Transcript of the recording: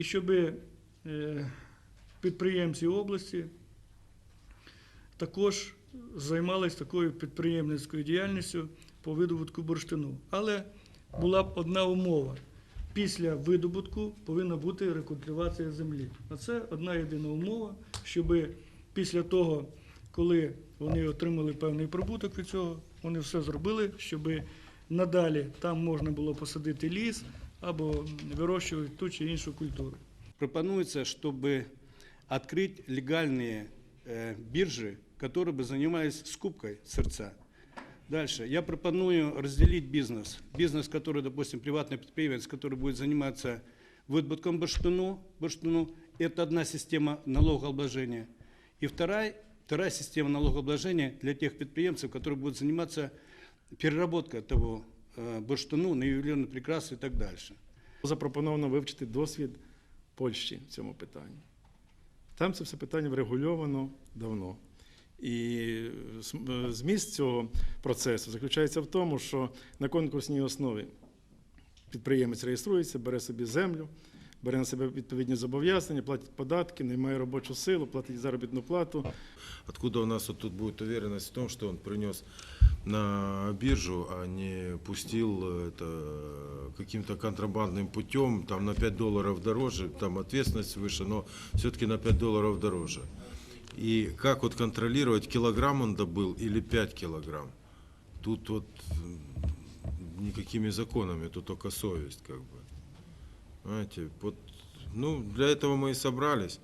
І щоб е, підприємці області також займалися такою підприємницькою діяльністю по видобутку бурштину. Але була б одна умова. Після видобутку повинна бути рекультивація землі. А це одна єдина умова, щоб після того, коли вони отримали певний прибуток від цього, вони все зробили, щоб надалі там можна було посадити ліс або вирощувати ту чи іншу культуру. Пропонуется, чтобы открыть легальные э, биржи, которые бы занимались скупкой сырца. Дальше. Я пропоную разделить бизнес. Бизнес, который, допустим, приватный предприниматель, который будет заниматься выработком бурштину, бурштину, это одна система налогообложения. И вторая, вторая система налогообложения для тех предприемцев, которые будут заниматься переработкой того э, бурштину на ювелирные прикрасы и так дальше. Запропоновано вивчити досвід Польщі в цьому питанні. Там це все питання врегульовано давно. І зм- зміст цього процесу заключається в тому, що на конкурсній основі підприємець реєструється, бере собі землю, бере на себе відповідні зобов'язання, платить податки, наймає робочу силу, платить заробітну плату. Откуда у нас вот тут будет уверенность в том, что он принес на биржу, а не пустил это каким-то контрабандным путем, там на 5 долларов дороже, там ответственность выше, но все-таки на 5 долларов дороже. И как вот контролировать, килограмм он добыл или 5 килограмм? Тут вот никакими законами, тут только совесть как бы. Знаете, вот, ну, для этого мы и собрались.